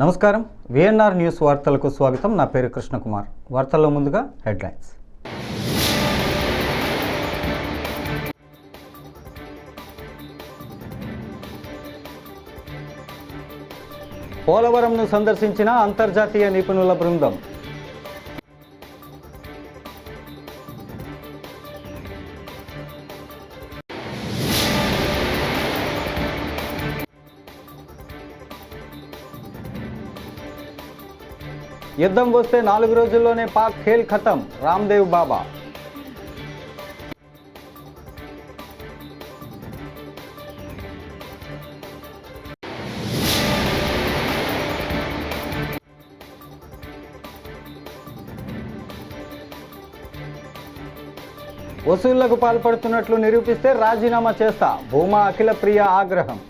నమస్కారం. VNR news వార్తలకు స్వాగతం. నా పేరు కృష్ణకుమార్. వార్తల్లో ముందుగా హెడ్లైన్స్. పోలవరంను సందర్శించిన అంతర్జాతీయ నిపుణుల బృందం. యుద్ధం వస్తే నాలుగు రోజుల్లోనే పాక్ ఖేల్ ఖతం. రామ్దేవ్ బాబా. వసూళ్ళకు పాల్పడుతున్నట్లు నిరూపిస్తే రాజీనామా చేస్తా. భూమా అఖిల ప్రియ ఆగ్రహం.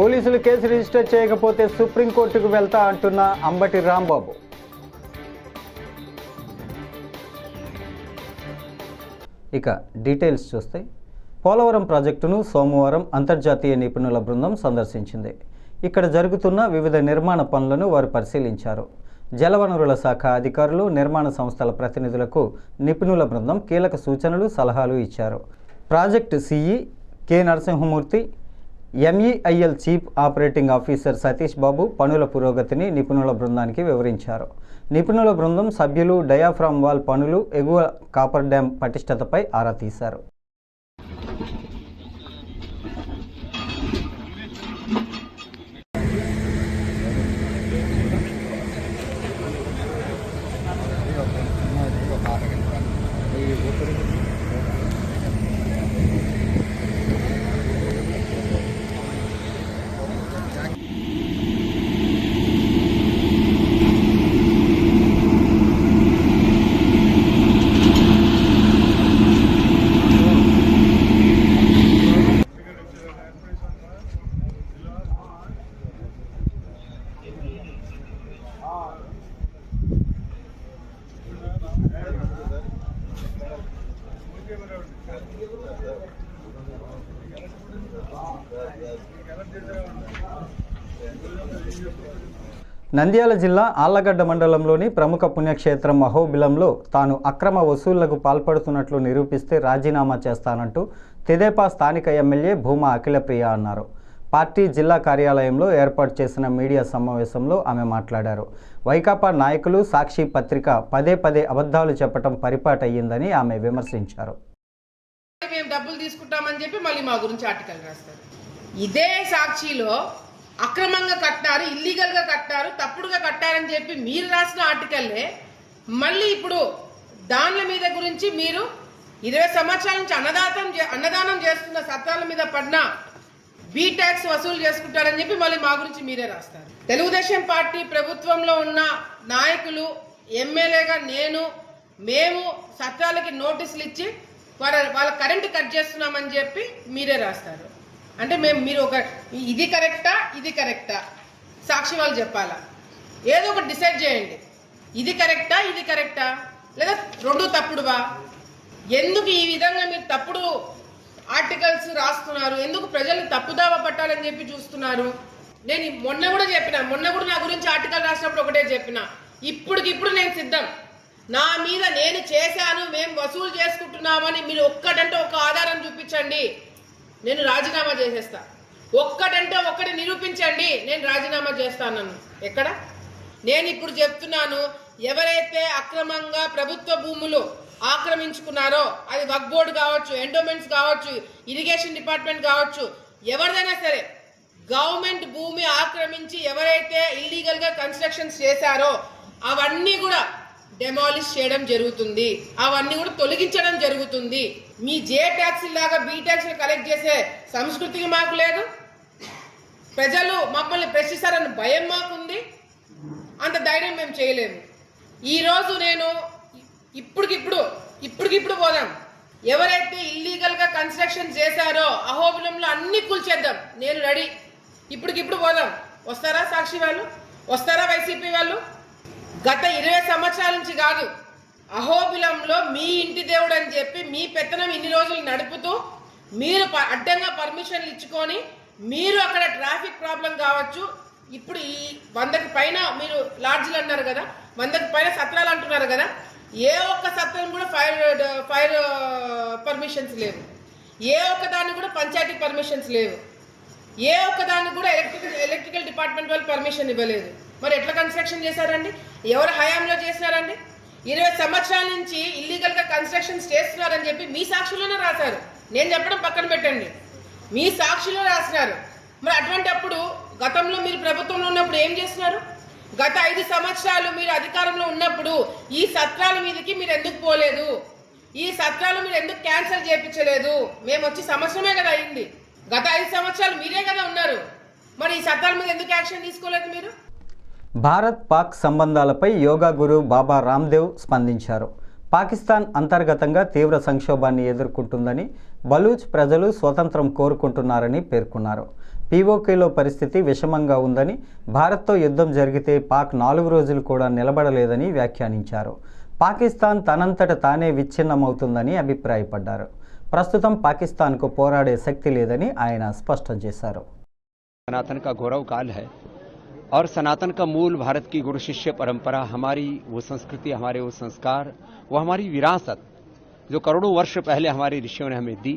పోలీసులు కేసు రిజిస్టర్ చేయకపోతే సుప్రీంకోర్టుకు వెళ్తా అంటున్న అంబటి రాంబాబు. ఇక డీటెయిల్స్ చూస్తే పోలవరం ప్రాజెక్టును సోమవారం అంతర్జాతీయ నిపుణుల బృందం సందర్శించింది. ఇక్కడ జరుగుతున్న వివిధ నిర్మాణ పనులను వారు పరిశీలించారు. జలవనరుల శాఖ అధికారులు నిర్మాణ సంస్థల ప్రతినిధులకు నిపుణుల బృందం కీలక సూచనలు సలహాలు ఇచ్చారు. Project CE K Narasimhamurthy MEIL chief operating officer Satish Babu పనుల పురోగతిని నిపుణుల బృందానికి వివరించారు. నిపుణుల బృందం సభ్యులు డయాఫ్రామ్ వాల్ పనులు ఎగువ కాపర్ డ్యాం పటిష్టతపై ఆరా తీశారు. నంద్యాల జిల్లా ఆళ్ళగడ్డ మండలంలోని ప్రముఖ పుణ్యక్షేత్రం మహోబిలంలో తాను అక్రమ వసూళ్ళకు పాల్పడుతున్నట్లు నిరూపిస్తే రాజీనామా చేస్తానంటూ తెదేపా స్థానిక ఎమ్మెల్యే భూమా అఖిలప్రియ అన్నారు. పార్టీ జిల్లా కార్యాలయంలో ఏర్పాటు చేసిన మీడియా సమావేశంలో ఆమె మాట్లాడారు. వైకాపా నాయకులు సాక్షి పత్రిక పదే పదే అబద్ధాలు చెప్పడం పరిపాటయ్యిందని ఆమె విమర్శించారు. మేము డబ్బులు తీసుకుంటామని చెప్పి మళ్ళీ మా గురించి ఆర్టికల్ రాస్తారు. ఇదే సాక్షిలో అక్రమంగా కట్టారు ఇల్లీగల్గా కట్టారు తప్పుడుగా కట్టారని చెప్పి మీరు రాసిన ఆర్టికల్లే మళ్ళీ ఇప్పుడు దానిల మీద గురించి మీరు ఇరవై సంవత్సరాల నుంచి అన్నదాతం చే- అన్నదానం చేస్తున్న సత్రాల మీద పడిన బీ ట్యాక్స్ వసూలు చేసుకుంటారని చెప్పి మళ్ళీ మా గురించి మీరే రాస్తారు. తెలుగుదేశం పార్టీ ప్రభుత్వంలో ఉన్న నాయకులు ఎమ్మెల్యేగా నేను మేము సత్రాలకి నోటీసులు ఇచ్చి వాళ్ళ వాళ్ళ కరెంటు కట్ చేస్తున్నామని చెప్పి మీరే రాస్తారు. అంటే మేము మీరు ఒక ఇది కరెక్టా? ఇది కరెక్టా? సాక్షి వాళ్ళు చెప్పాలా? ఏదో ఒకటి డిసైడ్ చేయండి. ఇది కరెక్టా? ఇది కరెక్టా? లేదా రెండు తప్పుడువా? ఎందుకు ఈ విధంగా మీరు తప్పుడు ఆర్టికల్స్ రాస్తున్నారు? ఎందుకు ప్రజల్ని తప్పుదావ పట్టాలని చెప్పి చూస్తున్నారు? నేను మొన్న కూడా చెప్పిన మొన్న కూడా నా గురించి ఆర్టికల్ రాసినప్పుడు ఒకటే చెప్పిన. ఇప్పటికిప్పుడు నేను సిద్ధం. నా మీద నేను చేశాను మేము వసూలు చేసుకుంటున్నామని మీరు ఒక్కటంటే ఒక ఆధారం చూపించండి. నేను రాజీనామా చేసేస్తా. ఒక్కటంటే ఒక్కటి నిరూపించండి నేను రాజీనామా చేస్తాను ఎక్కడ? నేను ఇప్పుడు చెప్తున్నాను ఎవరైతే అక్రమంగా ప్రభుత్వ భూములు ఆక్రమించుకున్నారో అది వక్ బోర్డు కావచ్చు ఎండోమెంట్స్ కావచ్చు ఇరిగేషన్ డిపార్ట్మెంట్ కావచ్చు ఎవరిదైనా సరే గవర్నమెంట్ భూమి ఆక్రమించి ఎవరైతే ఇల్లీగల్గా కన్స్ట్రక్షన్స్ చేశారో అవన్నీ కూడా డెమాలిష్ చేయడం జరుగుతుంది. అవన్నీ కూడా తొలగించడం జరుగుతుంది. మీ జే ట్యాక్సీ లాగా బీ ట్యాక్సీలు కలెక్ట్ చేసే సంస్కృతికి మాకు లేదు. ప్రజలు మమ్మల్ని ప్రశ్నిస్తారని భయం మాకుంది. అంత ధైర్యం మేము చేయలేము ఈరోజు నేను ఇప్పటికిప్పుడు ఇప్పటికిప్పుడు పోదాం. ఎవరైతే ఇల్లీగల్గా కన్స్ట్రక్షన్ చేశారో అహోబిలంలో అన్ని కూల్చేద్దాం నేను రెడీ. ఇప్పటికిప్పుడు పోదాం. వస్తారా సాక్షి వాళ్ళు? వస్తారా వైసీపీ వాళ్ళు? గత ఇరవై సంవత్సరాల నుంచి కాదు అహోబిలంలో మీ ఇంటి దేవుడు అని చెప్పి మీ పెత్తనం ఇన్ని రోజులు నడుపుతూ మీరు ప- అడ్డంగా పర్మిషన్లు ఇచ్చుకొని మీరు అక్కడ ట్రాఫిక్ ప్రాబ్లం కావచ్చు. ఇప్పుడు ఈ వందకి పైన మీరు లాడ్జ్లు అన్నారు కదా వందకి పైన సత్రాలు అంటున్నారు కదా ఏ ఒక్క సత్రం కూడా ఫైర్ ఫైర్ పర్మిషన్స్ లేవు. ఏ ఒక్క దానికి కూడా పంచాయతీ పర్మిషన్స్ లేవు. ఏ ఒక్క దానికి కూడా ఎలక్ట్రికల్ ఎలక్ట్రికల్ డిపార్ట్మెంట్ వాళ్ళు పర్మిషన్ ఇవ్వలేదు. మరి ఎట్లా కన్స్ట్రక్షన్ చేశారండి? ఎవరు హయాంలో చేసినారండి? ఇరవై సంవత్సరాల నుంచి ఇల్లీగల్గా కన్స్ట్రక్షన్స్ చేస్తున్నారని చెప్పి మీ సాక్షుల్లోనే రాశారు. నేను చెప్పడం పక్కన పెట్టండి. మీ సాక్షిలో రాసినారు. మరి అటువంటప్పుడు గతంలో మీరు ప్రభుత్వంలో ఉన్నప్పుడు ఏం చేస్తున్నారు? గత ఐదు సంవత్సరాలు మీరు అధికారంలో ఉన్నప్పుడు ఈ సత్రాల మీదకి మీరు ఎందుకు పోలేదు? ఈ సత్రాలు మీరు ఎందుకు క్యాన్సిల్ చేయించలేదు? మేము వచ్చి సంవత్సరమే కదా అయింది. గత ఐదు సంవత్సరాలు మీరే కదా ఉన్నారు. మరి ఈ సత్రాల మీద ఎందుకు యాక్షన్ తీసుకోలేదు మీరు? భారత్ పాక్ సంబంధాలపై యోగా గురు బాబా రామ్దేవ్ స్పందించారు. పాకిస్తాన్ అంతర్గతంగా తీవ్ర సంక్షోభాన్ని ఎదుర్కొంటుందని బలూచ్ ప్రజలు స్వతంత్రం కోరుకుంటున్నారని పేర్కొన్నారు. పీఓకేలో పరిస్థితి విషమంగా ఉందని భారత్తో యుద్ధం జరిగితే పాక్ నాలుగు రోజులు కూడా నిలబడలేదని వ్యాఖ్యానించారు. పాకిస్తాన్ తనంతట తానే విచ్ఛిన్నమవుతుందని అభిప్రాయపడ్డారు. ప్రస్తుతం పాకిస్తాన్కు పోరాడే శక్తి లేదని ఆయన స్పష్టం చేశారు. గౌరవ और सनातन का मूल भारत की गुरु शिष्य परंपरा, हमारी वो संस्कृति, हमारे वो संस्कार, वो हमारी विरासत, जो करोड़ों वर्ष पहले हमारे ऋषियों ने हमें दी।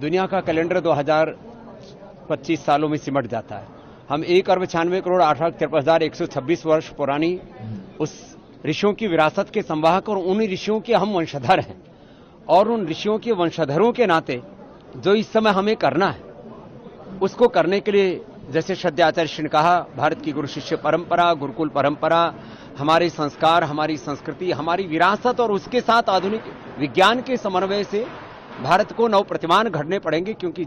दुनिया का कैलेंडर 2025 सालों में सिमट जाता है। हम एक अरब छियानवे करोड़ आठ लाख तिरपन हज़ार एक सौ छब्बीस वर्ष पुरानी उस ऋषियों की विरासत के संवाहक और उन ऋषियों के हम वंशधर हैं। और उन ऋषियों के वंशधरों के नाते जो इस समय हमें करना है, उसको करने के लिए जैसे श्रद्धाचार्य श्री ने कहा, भारत की गुरु शिष्य परंपरा, गुरुकुल परंपरा, हमारे संस्कार, हमारी संस्कृति, हमारी विरासत और उसके साथ आधुनिक विज्ञान के समन्वय से भारत को नव प्रतिमान घड़ने पड़ेंगे क्योंकि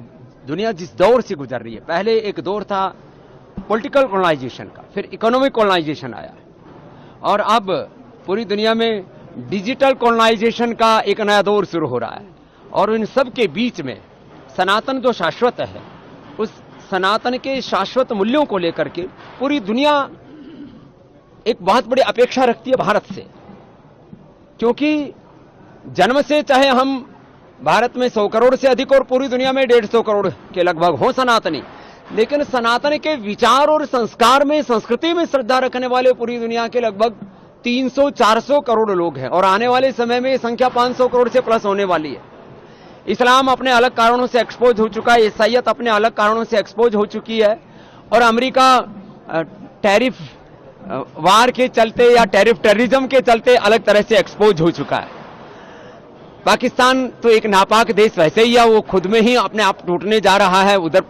दुनिया जिस दौर से गुजर रही है, पहले एक दौर था पॉलिटिकल कॉलोनाइजेशन का, फिर इकोनॉमिक कॉलोनाइजेशन आया। और अब पूरी दुनिया में डिजिटल कॉलोनाइजेशन का एक नया दौर शुरू हो रहा है। और इन सब के बीच में सनातन जो शाश्वत है, उस सनातन के शाश्वत मूल्यों को लेकर के पूरी दुनिया एक बहुत बड़ी अपेक्षा रखती है भारत से। क्योंकि जन्म से चाहे हम भारत में सौ करोड़ से अधिक और पूरी दुनिया में डेढ़ सौ करोड़ के लगभग हो सनातनी, लेकिन सनातन के विचार और संस्कार में, संस्कृति में श्रद्धा रखने वाले पूरी दुनिया के लगभग 300-400 करोड़ लोग हैं और आने वाले समय में संख्या 500 करोड़ से प्लस होने वाली है। इस्लाम अपने अलग कारणों से एक्सपोज हो चुका है, ईसाइयत अपने अलग कारणों से एक्सपोज हो चुकी है, और अमेरिका टैरिफ वार के चलते या टैरिफ टेररिज्म के चलते अलग तरह से एक्सपोज हो चुका है। पाकिस्तान तो एक नापाक देश वैसे ही है, वो खुद में ही अपने आप टूटने जा रहा है, उधर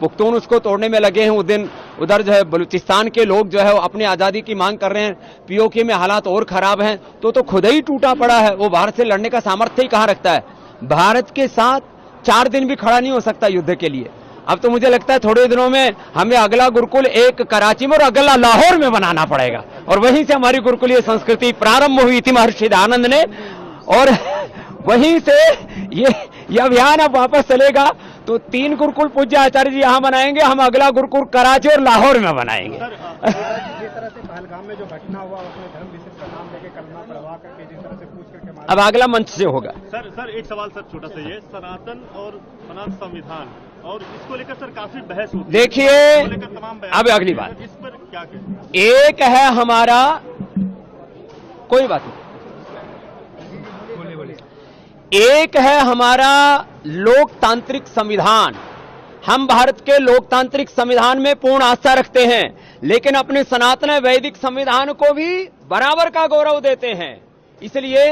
पुख्तून उसको तोड़ने में लगे हैं उस दिन उधर जो है बलूचिस्तान के लोग जो है वो अपनी आज़ादी की मांग कर रहे हैं, पीओके में हालात और खराब हैं तो तो खुद ही टूटा पड़ा है, वो भारत से लड़ने का सामर्थ्य ही कहाँ रखता है? भारत के साथ चार दिन भी खड़ा नहीं हो सकता युद्ध के लिए। अब तो मुझे लगता है थोड़े दिनों में हमें अगला गुरुकुल एक कराची में और अगला लाहौर में बनाना पड़ेगा। और वहीं से हमारी गुरुकुलीय संस्कृति प्रारंभ हुई थी महर्षि आनंद ने। और वहीं से ये ये अभियान अब वापस चलेगा। तो तीन गुरुकुल पूज्य आचार्य जी यहाँ बनाएँगे, हम अगला गुरुकुल कराची और लाहौर में बनाएँगे। सर तरह से पहलगाम में जो घटना हुआ, उसमें धर्म अब अगला मंच से होगा। सर सर एक सवाल सर छोटा सा ये सनातन और सनातन संविधान और इसको लेकर सर काफ़ी बहस होती देखिए, अब अगली बात। इस पर क्या एक है हमारा कोई बात नहीं। एक है हमारा लोकतांत्रिक संविधान। हम भारत के लोकतांत्रिक संविधान में पूर्ण आस्था रखते हैं लेकिन अपने सनातन वैदिक संविधान को भी बराबर का गौरव देते हैं। इसलिए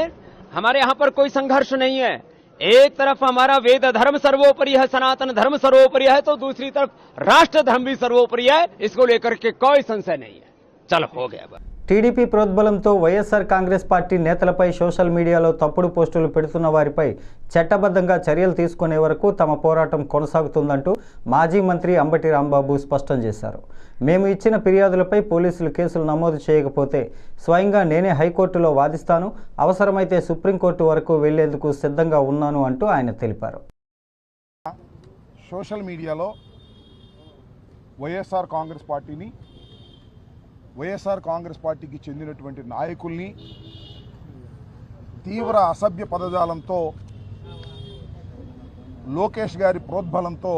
हमारे यहाँ पर कोई संघर्ष नहीं है। एक तरफ़ हमारा वेद धर्म सर्वोपरि है, सनातन धर्म सर्वोपरि है तो दूसरी तरफ़ राष्ट्र धर्म भी सर्वोपरि है। इसको लेकर के कोई संशय नहीं है। चल, हो गया बस। టీడీపీ ప్రోద్బలంతో వైఎస్ఆర్ కాంగ్రెస్ పార్టీ నేతలపై సోషల్ మీడియాలో తప్పుడు పోస్టులు పెడుతున్న వారిపై చట్టబద్ధంగా చర్యలు తీసుకునే వరకు తమ పోరాటం కొనసాగుతుందంటూ మాజీ మంత్రి అంబటి రాంబాబు స్పష్టం చేశారు. మేము ఇచ్చిన ఫిర్యాదులపై పోలీసులు కేసులు నమోదు చేయకపోతే స్వయంగా నేనే హైకోర్టులో వాదిస్తాను అవసరమైతే సుప్రీంకోర్టు వరకు వెళ్ళేందుకు సిద్ధంగా ఉన్నాను అంటూ ఆయన తెలిపారు. సోషల్ మీడియాలో వైఎస్ఆర్ కాంగ్రెస్ పార్టీని వైఎస్ఆర్ కాంగ్రెస్ పార్టీకి చెందినటువంటి నాయకుల్ని తీవ్ర అసభ్య పదజాలంతో లోకేష్ గారి ప్రోద్బలంతో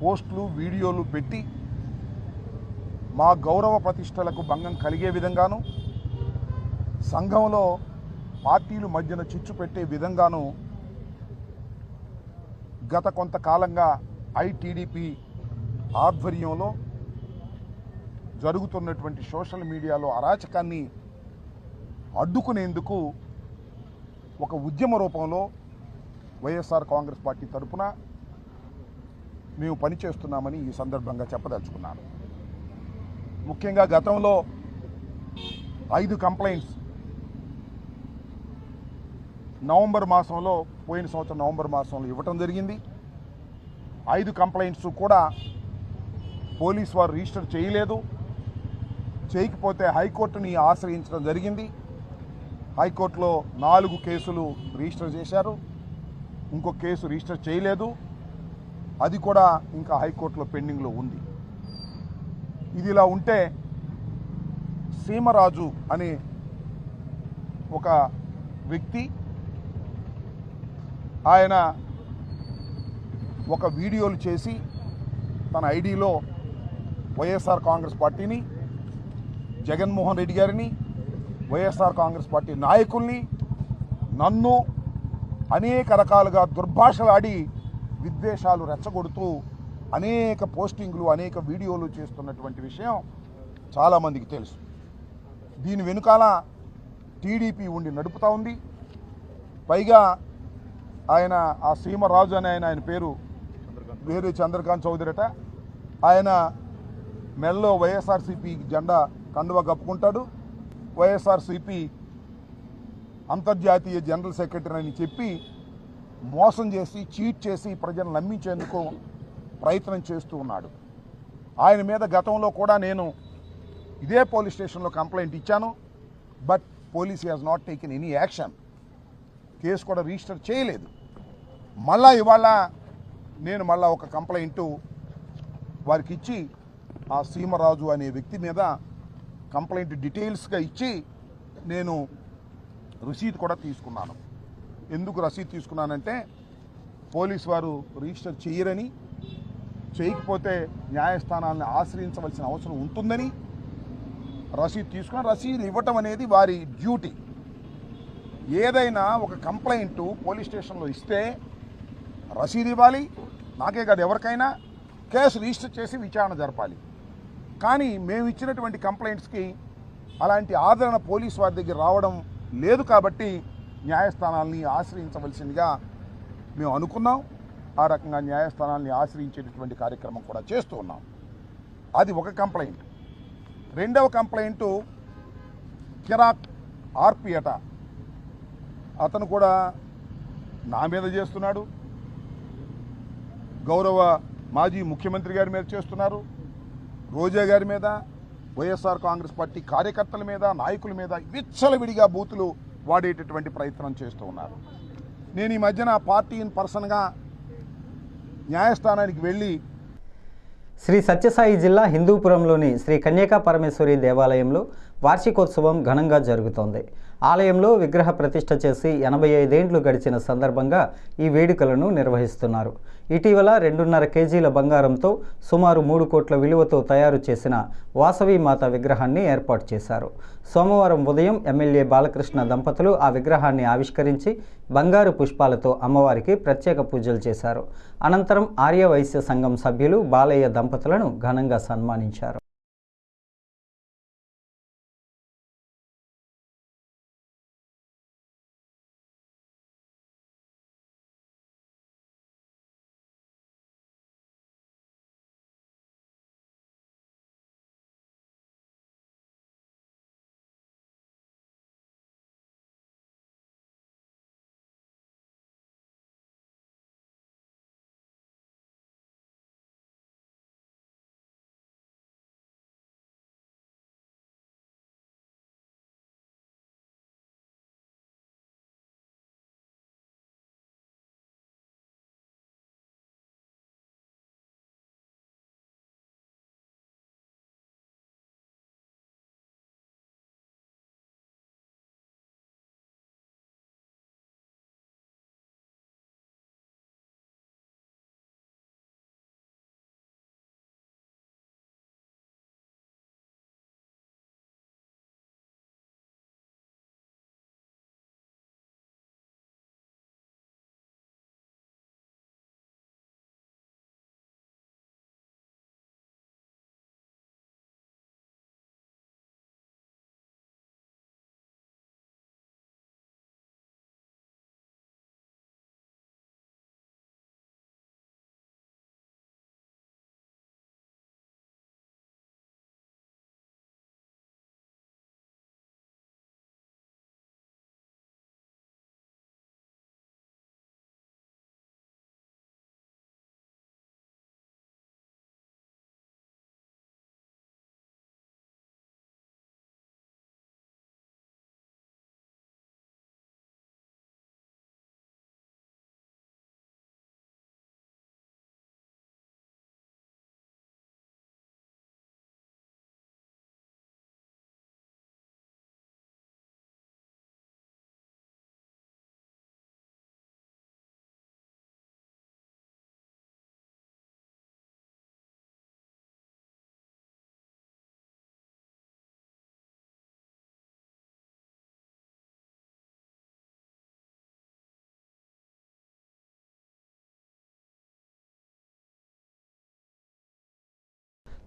పోస్టులు వీడియోలు పెట్టి మా గౌరవ ప్రతిష్టలకు భంగం కలిగే విధంగాను సంఘంలో పార్టీలు మధ్యన చిచ్చు పెట్టే విధంగాను గత కొంతకాలంగా ఐటీడీపీ ఆధ్వర్యంలో జరుగుతున్నటువంటి సోషల్ మీడియాలో అరాచకాన్ని అడ్డుకునేందుకు ఒక ఉద్యమ రూపంలో వైఎస్ఆర్ కాంగ్రెస్ పార్టీ తరపున మేము పనిచేస్తున్నామని ఈ సందర్భంగా చెప్పదలుచుకున్నాను. ముఖ్యంగా గతంలో ఐదు కంప్లైంట్స్ నవంబర్ మాసంలో పోయిన సంవత్సరం నవంబర్ మాసంలో ఇవ్వటం జరిగింది. ఐదు కంప్లైంట్స్ కూడా పోలీస్ వారు రిజిస్టర్ చేయలేదు. చేయకపోతే హైకోర్టుని ఆశ్రయించడం జరిగింది. హైకోర్టులో నాలుగు కేసులు రిజిస్టర్ చేశారు. ఇంకో కేసు రిజిస్టర్ చేయలేదు. అది కూడా ఇంకా హైకోర్టులో పెండింగ్లో ఉంది. ఇది ఇలా ఉంటే సీమరాజు అనే ఒక వ్యక్తి ఆయన ఒక వీడియోలు చేసి తన ఐడిలో వైఎస్ఆర్ కాంగ్రెస్ పార్టీని జగన్మోహన్ రెడ్డి గారిని వైఎస్ఆర్ కాంగ్రెస్ పార్టీ నాయకుల్ని నన్ను అనేక రకాలుగా దుర్భాషలాడి విద్వేషాలు రెచ్చగొడుతూ అనేక పోస్టింగ్లు అనేక వీడియోలు చేస్తున్నటువంటి విషయం చాలామందికి తెలుసు. దీని వెనుకాల టీడీపీ ఉండి నడుపుతూ ఉంది. పైగా ఆయన ఆ సీమరాజు అనే ఆయన ఆయన పేరు వేరే చంద్రకాంత్ చౌదరిట ఆయన మెల్లో వైఎస్ఆర్సీపీ జెండా కండువ కప్పుకుంటాడు. వైఎస్ఆర్సీపీ అంతర్జాతీయ జనరల్ సెక్రటరీ అని చెప్పి మోసం చేసి చీట్ చేసి ప్రజలను నమ్మించేందుకు ప్రయత్నం చేస్తూ ఉన్నాడు. ఆయన మీద గతంలో కూడా నేను ఇదే పోలీస్ స్టేషన్లో కంప్లైంట్ ఇచ్చాను. But police has not taken any action. Case కూడా రిజిస్టర్ చేయలేదు. మళ్ళా ఇవాళ నేను మళ్ళా ఒక కంప్లైంట్ వారికి ఇచ్చి ఆ సీమరాజు అనే వ్యక్తి మీద కంప్లైంట్ డీటెయిల్స్గా ఇచ్చి నేను రసీదు కూడా తీసుకున్నాను. ఎందుకు రసీదు తీసుకున్నానంటే పోలీస్ వారు రిజిస్టర్ చేయరని చేయకపోతే న్యాయస్థానాలను ఆశ్రయించవలసిన అవసరం ఉంటుందని రసీదు తీసుకున్న రసీదు ఇవ్వటం అనేది వారి డ్యూటీ. ఏదైనా ఒక కంప్లైంట్ పోలీస్ స్టేషన్లో ఇస్తే రసీదు ఇవ్వాలి. నాకే కాదు ఎవరికైనా కేసు రిజిస్టర్ చేసి విచారణ జరపాలి. కానీ మేము ఇచ్చినటువంటి కంప్లైంట్స్కి అలాంటి ఆదరణ పోలీస్ వారి దగ్గర రావడం లేదు కాబట్టి న్యాయస్థానాల్ని ఆశ్రయించవలసిందిగా మేము అనుకున్నాం. ఆ రకంగా న్యాయస్థానాల్ని ఆశ్రయించేటటువంటి కార్యక్రమం కూడా చేస్తూ ఉన్నాం. అది ఒక కంప్లైంట్. రెండవ కంప్లైంటు కిరాక్ ఆర్పియట అతను కూడా నా మీద చేస్తున్నాడు. గౌరవ మాజీ ముఖ్యమంత్రి గారి మీద చేస్తున్నారు. రోజా గారి మీద వైఎస్ఆర్ కాంగ్రెస్ పార్టీ కార్యకర్తల మీద నాయకుల మీద విచ్చలవిడిగా బూతులు వాడేటటువంటి ప్రయత్నం చేస్తూ ఉన్నారు. నేను ఈ మధ్యన పార్టీ ఇన్ పర్సన్గా న్యాయస్థానానికి వెళ్ళి శ్రీ సత్యసాయి జిల్లా హిందూపురంలోని శ్రీ కన్యకా పరమేశ్వరి దేవాలయంలో వార్షికోత్సవం ఘనంగా జరుగుతోంది. ఆలయంలో విగ్రహ ప్రతిష్ఠ చేసి ఎనభై ఐదేండ్లు గడిచిన సందర్భంగా ఈ వేడుకలను నిర్వహిస్తున్నారు. ఇటీవల రెండున్నర కేజీల బంగారంతో సుమారు మూడు కోట్ల విలువతో తయారు చేసిన వాసవి మాత విగ్రహాన్ని ఏర్పాటు చేశారు. సోమవారం ఉదయం ఎమ్మెల్యే బాలకృష్ణ దంపతులు ఆ విగ్రహాన్ని ఆవిష్కరించి బంగారు పుష్పాలతో అమ్మవారికి ప్రత్యేక పూజలు చేశారు. అనంతరం ఆర్యవైశ్య సంఘం సభ్యులు బాలయ్య దంపతులను ఘనంగా సన్మానించారు.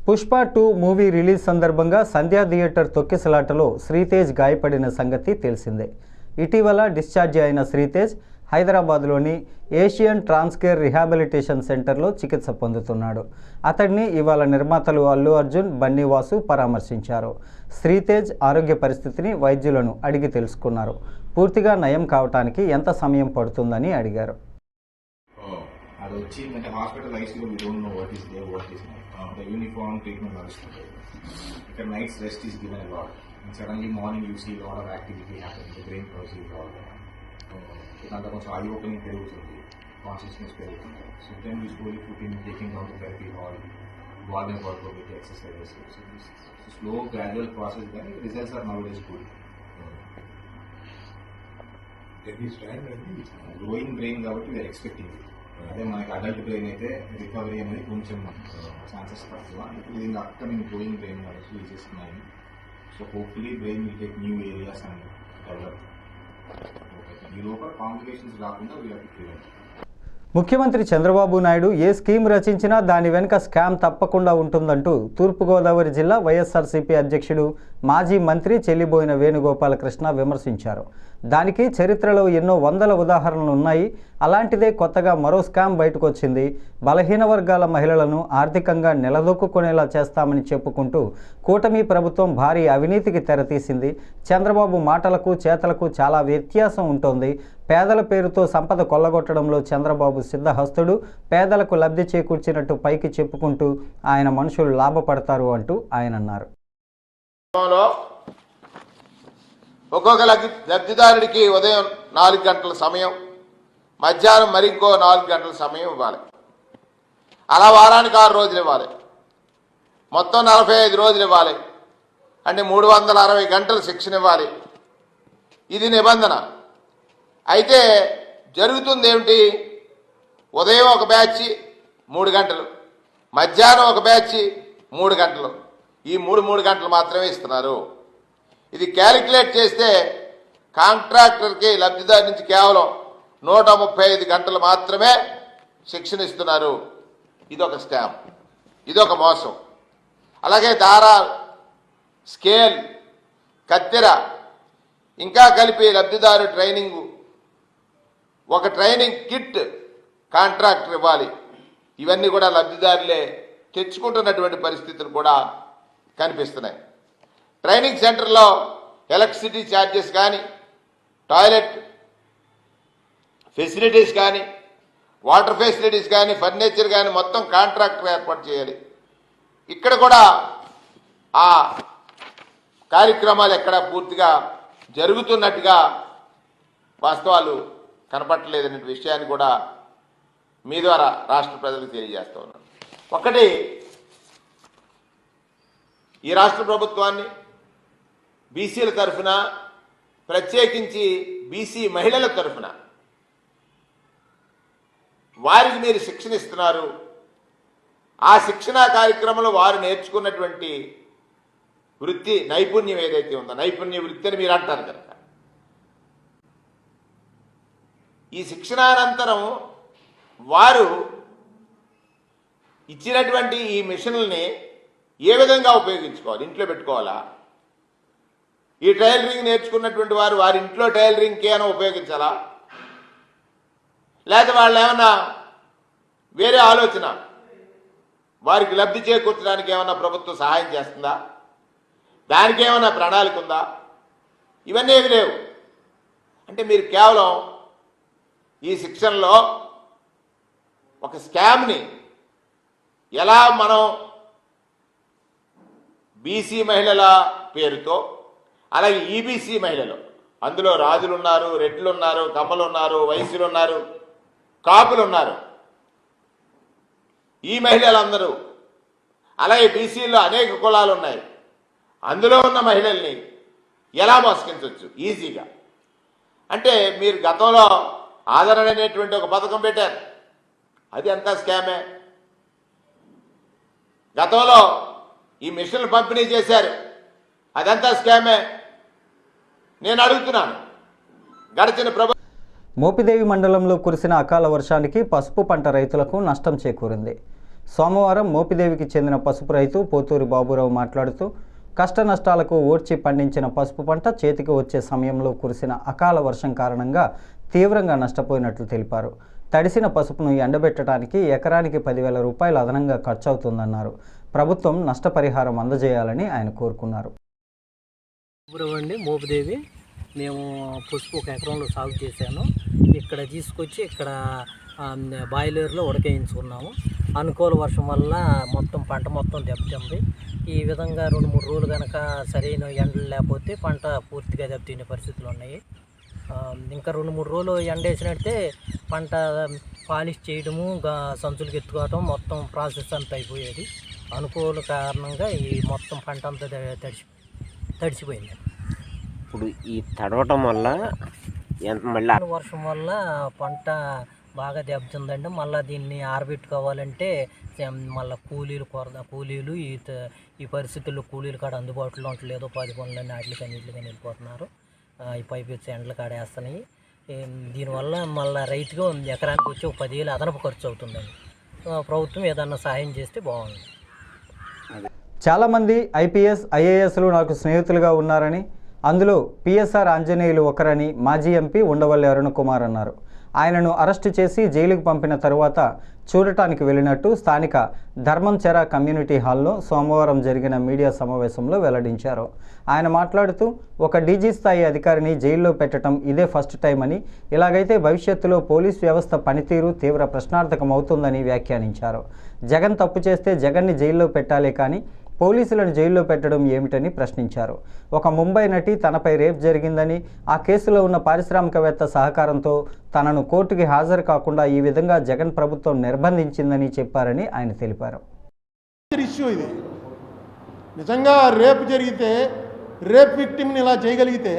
పుష్ప టూ మూవీ రిలీజ్ సందర్భంగా సంధ్యా థియేటర్ తొక్కిసలాటలో శ్రీతేజ్ గాయపడిన సంగతి తెలిసిందే. ఇటీవల డిశ్చార్జి అయిన శ్రీతేజ్ హైదరాబాద్లోని ఏషియన్ ట్రాన్స్కేర్ రిహాబిలిటేషన్ సెంటర్లో చికిత్స పొందుతున్నాడు. అతడిని ఇవాళ నిర్మాతలు అల్లు అర్జున్ బన్నీవాసు పరామర్శించారు. శ్రీతేజ్ ఆరోగ్య పరిస్థితిని వైద్యులను అడిగి తెలుసుకున్నారు. పూర్తిగా నయం కావటానికి ఎంత సమయం పడుతుందని అడిగారు. అది వచ్చి అంటే hospital ఐసీలో we don't know what is they what is the uniform treatment నడుస్తుంది ఇక్కడ nights rest is given a lot and suddenly morning you see lot of activity happen the brain process all దాంట్లో కొంచెం eye opening పెరుగుతుంది consciousness పెరుగుతుంది so then you slowly put in taking down to therapy hall warden workout exercises slow gradual process కానీ results are now days good growing brain కాబట్టి we are expecting అదే మనకి adult brain అయితే recovery అనేది కొంచెం uh, chances తక్కువ. ఇప్పుడు దీని అప్కమింగ్ గ్రోయింగ్ బ్రెయిన్ కాబట్టి యూజ్ చేస్తున్నాయి. So hopefully brain will take new areas and develop ఈ లోపల కాంప్లికేషన్స్ రాకుండా వీఆర్ ప్రివెంట్ ముఖ్యమంత్రి చంద్రబాబు నాయుడు ఏ స్కీమ్ రచించినా దాని వెనుక స్కామ్ తప్పకుండా ఉంటుందంటూ తూర్పుగోదావరి జిల్లా వైఎస్ఆర్సీపీ అధ్యక్షుడు మాజీ మంత్రి చెల్లిబోయిన వేణుగోపాలకృష్ణ విమర్శించారు. దానికి చరిత్రలో ఎన్నో వందల ఉదాహరణలు ఉన్నాయి. అలాంటిదే కొత్తగా మరో స్కామ్ బయటకు వచ్చింది బలహీన వర్గాల మహిళలను ఆర్థికంగా నిలదొక్కునేలా చేస్తామని చెప్పుకుంటూ కూటమి ప్రభుత్వం భారీ అవినీతికి తెరతీసింది. చంద్రబాబు మాటలకు చేతలకు చాలా వ్యత్యాసం ఉంటుంది. పేదల పేరుతో సంపద కొల్లగొట్టడంలో చంద్రబాబు సిద్ధహస్తుడు పేదలకు లబ్ధి చేకూర్చినట్టు పైకి చెప్పుకుంటూ ఆయన మనుషులు లాభపడతారు అంటూ ఆయన అన్నారు. ఒక్కొక్క లబ్ధి లబ్ధిదారుడికి ఉదయం నాలుగు గంటల సమయం మధ్యాహ్నం మరింకో నాలుగు గంటల సమయం ఇవ్వాలి. అలా వారానికి ఆరు రోజులు ఇవ్వాలి. మొత్తం నలభై ఐదు రోజులు ఇవ్వాలి. అంటే మూడు వందల అరవై గంటలు శిక్షణ ఇవ్వాలి. ఇది నిబంధన. అయితే జరుగుతుంది ఏమిటి ఉదయం ఒక బ్యాచ్ మూడు గంటలు మధ్యాహ్నం ఒక బ్యాచ్ మూడు గంటలు. ఈ మూడు మూడు గంటలు మాత్రమే ఇస్తున్నారు. ఇది క్యాలిక్యులేట్ చేస్తే కాంట్రాక్టర్కి లబ్ధిదారు నుంచి కేవలం నూట ముప్పై ఐదు గంటలు మాత్రమే శిక్షణ ఇస్తున్నారు. ఇదొక స్టాంప్ ఇదొక మోసం. అలాగే దార స్కేల్ కత్తెర ఇంకా కలిపి లబ్ధిదారు ట్రైనింగ్. ఒక ట్రైనింగ్ కిట్ కాంట్రాక్టర్ ఇవ్వాలి. ఇవన్నీ కూడా లబ్ధిదారులే తెచ్చుకుంటున్నటువంటి పరిస్థితులు కూడా కనిపిస్తున్నాయి. ట్రైనింగ్ సెంటర్లో ఎలక్ట్రిసిటీ ఛార్జెస్ కానీ టాయిలెట్ ఫెసిలిటీస్ కానీ వాటర్ ఫెసిలిటీస్ కానీ ఫర్నిచర్ కానీ మొత్తం కాంట్రాక్టర్ ఏర్పాటు చేయాలి. ఇక్కడ కూడా ఆ కార్యక్రమాలు ఎక్కడ పూర్తిగా జరుగుతున్నట్టుగా వాస్తవాలు కనపట్టలేదనే విషయాన్ని కూడా మీ ద్వారా రాష్ట్ర ప్రజలకు తెలియజేస్తా ఉన్నాను. ఒకటి ఈ రాష్ట్ర ప్రభుత్వాన్ని బీసీల తరఫున ప్రత్యేకించి బీసీ మహిళల తరఫున. వారికి మీరు శిక్షణ ఇస్తున్నారు. ఆ శిక్షణా కార్యక్రమంలో వారు నేర్చుకున్నటువంటి వృత్తి నైపుణ్యం ఏదైతే ఉందో నైపుణ్య వృత్తి అని మీరు అంటారు కనుక. ఈ శిక్షణానంతరం వారు ఇచ్చినటువంటి ఈ మిషన్లని ఏ విధంగా ఉపయోగించుకోవాలి? ఇంట్లో పెట్టుకోవాలా? ఈ టైలరింగ్ నేర్చుకున్నటువంటి వారు వారి ఇంట్లో టైలరింగ్కి ఏమైనా ఉపయోగించాలా? లేదా వాళ్ళు ఏమన్నా వేరే ఆలోచన? వారికి లబ్ధి చేకూర్చడానికి ఏమన్నా ప్రభుత్వం సహాయం చేస్తుందా? దానికి ఏమైనా ప్రణాళిక ఉందా? ఇవన్నీ ఏమి లేవు. అంటే మీరు కేవలం ఈ శిక్షణలో ఒక స్కామ్ని ఎలా మనం బీసీ మహిళల పేరుతో అలాగే ఈబీసీ మహిళలు. అందులో రాజులు ఉన్నారు రెడ్లు ఉన్నారు కమ్మలు ఉన్నారు వైశ్యులు ఉన్నారు కాపులు ఉన్నారు ఈ మహిళలందరూ. అలాగే బీసీలో అనేక కులాలు ఉన్నాయి అందులో ఉన్న మహిళల్ని ఎలా మోసగించవచ్చు ఈజీగా అంటే మీరు గతంలో ఆదరణ అనేటువంటి ఒక పథకం పెట్టారు. అది అంతా స్కామే. గతంలో ఈ మిషన్లు పంపిణీ చేశారు. అదంతా స్కామే. నేను అడుగుతున్నాను. గడిచిన ప్రభు మోపిదేవి మండలంలో కురిసిన అకాల వర్షానికి పసుపు పంట రైతులకు నష్టం చేకూరింది. సోమవారం మోపిదేవికి చెందిన పసుపు రైతు పోతూరి బాబురావు మాట్లాడుతూ కష్ట నష్టాలకు ఓడ్చి పండించిన పసుపు పంట చేతికి వచ్చే సమయంలో కురిసిన అకాల వర్షం కారణంగా తీవ్రంగా నష్టపోయినట్లు తెలిపారు. తడిసిన పసుపును ఎండబెట్టడానికి ఎకరానికి పదివేల రూపాయలు అదనంగా ఖర్చవుతుందన్నారు. ప్రభుత్వం నష్టపరిహారం అందజేయాలని ఆయన కోరుకున్నారు. అండి. మోపుదేవి. మేము పసుపు ఒక ఎకరంలో సాగు చేశాను. ఇక్కడ తీసుకొచ్చి ఇక్కడ బాయిలర్లో ఉడకేయించుకున్నాము. అనుకూల వర్షం వల్ల మొత్తం పంట మొత్తం దెబ్బతింది. ఈ విధంగా రెండు మూడు రోజులు కనుక సరైన ఎండలు లేకపోతే పంట పూర్తిగా దెబ్బతినే పరిస్థితులు ఉన్నాయి. ఇంకా రెండు మూడు రోజులు ఎండ వేసినట్టే పంట పాలిష్ చేయడము సంచులకు ఎత్తుకోవటం మొత్తం ప్రాసెస్ అంతా అయిపోయేది. అనుకూల కారణంగా ఈ మొత్తం పంట అంతా తడిచిపోయింది తడిసి తడిసిపోయింది ఇప్పుడు ఈ తడవటం వల్ల మళ్ళీ వర్షం వల్ల పంట బాగా దెబ్బతిందండి. మళ్ళీ దీన్ని ఆరబెట్టుకోవాలంటే మళ్ళీ కూలీలు కొరత కూలీలు ఈ ఈ పరిస్థితుల్లో కూలీలు కాడ అందుబాటులో ఉండట్లేదు. పది పనులన్నీ వాటికి అన్నింటికి వెళ్ళిపోతున్నారు. ఈ పైపు వచ్చి ఎండల కాడ వేస్తున్నాయి ఏం, దీనివల్ల మళ్ళీ రైతుగా ఎకరానికి వచ్చి ఒక పదివేలు అదనపు ఖర్చు అవుతుందండి. ప్రభుత్వం ఏదన్నా సహాయం చేస్తే బాగుంది చాలామంది ఐపీఎస్ ఐఏఎస్లు నాకు స్నేహితులుగా ఉన్నారని అందులో పిఎస్ఆర్ ఆంజనేయులు ఒకరని మాజీ ఎంపీ ఉండవల్లి అరుణ్ కుమార్ అన్నారు. ఆయనను అరెస్టు చేసి జైలుకు పంపిన తరువాత చూడటానికి వెళ్ళినట్టు స్థానిక ధర్మంచెర కమ్యూనిటీ హాల్లో సోమవారం జరిగిన మీడియా సమావేశంలో వెల్లడించారు. ఆయన మాట్లాడుతూ ఒక డీజీ స్థాయి అధికారిని జైల్లో పెట్టడం ఇదే ఫస్ట్ టైం అని ఇలాగైతే భవిష్యత్తులో పోలీస్ వ్యవస్థ పనితీరు తీవ్ర ప్రశ్నార్థకం అవుతుందని వ్యాఖ్యానించారు. జగన్ తప్పు చేస్తే జగన్ని జైల్లో పెట్టాలే కానీ పోలీసులను జైల్లో పెట్టడం ఏమిటని ప్రశ్నించారు. ఒక ముంబై నటి తనపై రేప్ జరిగిందని ఆ కేసులో ఉన్న పారిశ్రామికవేత్త సహకారంతో తనను కోర్టుకి హాజరు కాకుండా ఈ విధంగా జగన్ ప్రభుత్వం నిర్బంధించిందని చెప్పారని ఆయన తెలిపారు. ఇష్యూ ఇది. నిజంగా రేప్ జరిగితే రేప్ విక్టిమ్ని ఇలా చేయగలిగితే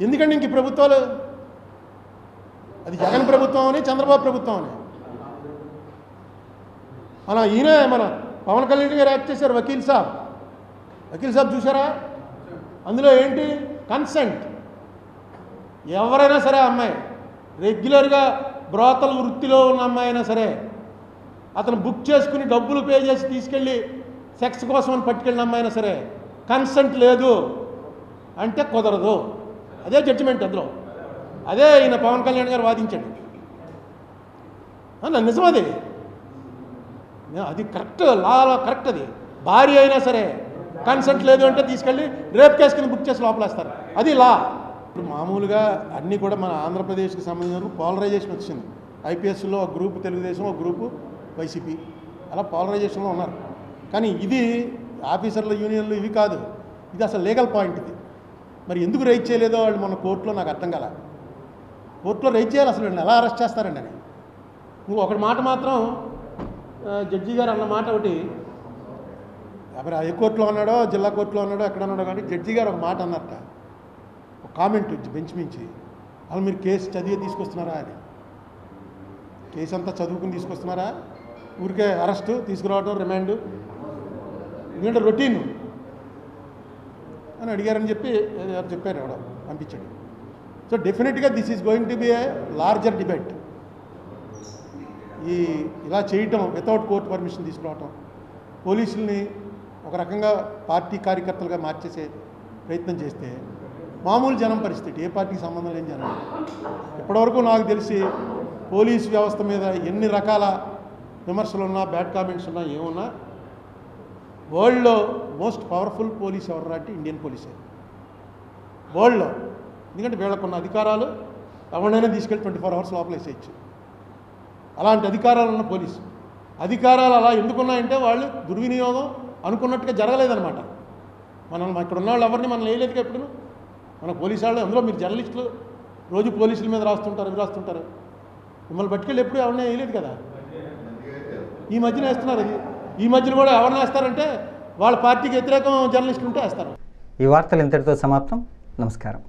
ఎందుకండి ఇంక ప్రభుత్వాలు? అది జగన్ ప్రభుత్వం అని చంద్రబాబు ప్రభుత్వం అని? మన ఈయన మన పవన్ కళ్యాణ్ గారు యాక్ట్ చేశారు వకీల్ సాబ్. వకీల్ సాబ్ చూసారా అందులో ఏంటి? కన్సెంట్. ఎవరైనా సరే ఆ అమ్మాయి రెగ్యులర్గా బ్రోతల వృత్తిలో ఉన్న అమ్మాయి అయినా సరే అతను బుక్ చేసుకుని డబ్బులు పే చేసి తీసుకెళ్ళి సెక్స్ కోసం అని పట్టుకెళ్ళిన అమ్మాయి అయినా సరే కన్సెంట్ లేదు అంటే కుదరదు. అదే జడ్జిమెంట్ అందులో. అదే ఈయన పవన్ కళ్యాణ్ గారు వాదించాడు. నిజమది అది కరెక్ట్ లాలో కరెక్ట్ అది. భార్య అయినా సరే కన్సెంట్ లేదు అంటే తీసుకెళ్ళి రేప్ కేసు కింద బుక్ చేసి లోపలేస్తారు. అది లా ఇప్పుడు మామూలుగా అన్నీ కూడా మన ఆంధ్రప్రదేశ్కి సంబంధించిన పోలరైజేషన్ వచ్చింది. ఐపీఎస్లో ఒక గ్రూప్ తెలుగుదేశం ఒక గ్రూపు వైసీపీ. అలా పోలరైజేషన్లో ఉన్నారు. కానీ ఇది ఆఫీసర్ల యూనియన్లు ఇవి కాదు. ఇది అసలు లీగల్ పాయింట్ ఇది. మరి ఎందుకు రైట్ చేయలేదో వాళ్ళు మన కోర్టులో నాకు అర్థం కాల. కోర్టులో రైట్ చేయాలి అసలు ఎలా అరెస్ట్ చేస్తారండి అని. నువ్వు ఒకటి మాట మాత్రం జడ్జి గారు అన్న మాట ఒకటి. మరి ఏ కోర్టులో ఉన్నాడో జిల్లా కోర్టులో ఉన్నాడో ఎక్కడ ఉన్నాడో కానీ జడ్జి గారు ఒక మాట అన్నట్ట. ఒక కామెంట్ బెంచ్ మించి. అలా మీరు కేసు చదివి తీసుకొస్తున్నారా అని. కేసు అంతా చదువుకుని తీసుకొస్తున్నారా? ఊరికే అరెస్ట్ తీసుకురావడం రిమాండ్. ఎందుకంటే రొటీన్. అని అడిగారని చెప్పి చెప్పారు ఎవడో పంపించాడు. సో డెఫినెట్గా this is going to be a larger debate. ఈ ఇలా చేయటం వితౌట్ కోర్టు పర్మిషన్ తీసుకురావటం పోలీసుల్ని ఒక రకంగా పార్టీ కార్యకర్తలుగా మార్చేసే ప్రయత్నం చేస్తే మామూలు జనం పరిస్థితి ఏ పార్టీకి సంబంధం లేని జనం. ఇప్పటివరకు నాకు తెలిసి పోలీస్ వ్యవస్థ మీద ఎన్ని రకాల విమర్శలు ఉన్నా బ్యాడ్ కామెంట్స్ ఉన్నా ఏమున్నా వరల్డ్లో మోస్ట్ పవర్ఫుల్ పోలీస్ ఎవరు అంటే ఇండియన్ పోలీసే. వరల్డ్లో. ఎందుకంటే వీళ్ళకున్న అధికారాలు ఎవరినైనా తీసుకెళ్ళి ట్వంటీ ఫోర్ అవర్స్ లోపల వేసేయచ్చు అలాంటి అధికారాలు ఉన్న పోలీసు. అధికారాలు అలా ఎందుకున్నాయంటే వాళ్ళు దుర్వినియోగం అనుకున్నట్టుగా జరగలేదనమాట మనం ఇక్కడ ఉన్న వాళ్ళు ఎవరిని మనం వేయలేదు ఎప్పుడు? మన పోలీసు వాళ్ళు అందులో మీరు జర్నలిస్టులు రోజు పోలీసుల మీద రాస్తుంటారు ఇవి రాస్తుంటారు. మిమ్మల్ని పట్టుకెళ్ళి ఎప్పుడు ఎవరిని వేయలేదు కదా? ఈ మధ్యన వేస్తున్నారు. అది ఈ మధ్యన కూడా ఎవరిని వేస్తారంటే వాళ్ళ పార్టీకి వ్యతిరేకం జర్నలిస్టులు ఉంటే వేస్తారు. ఈ వార్తలు ఇంతటితో సమాప్తం. నమస్కారం.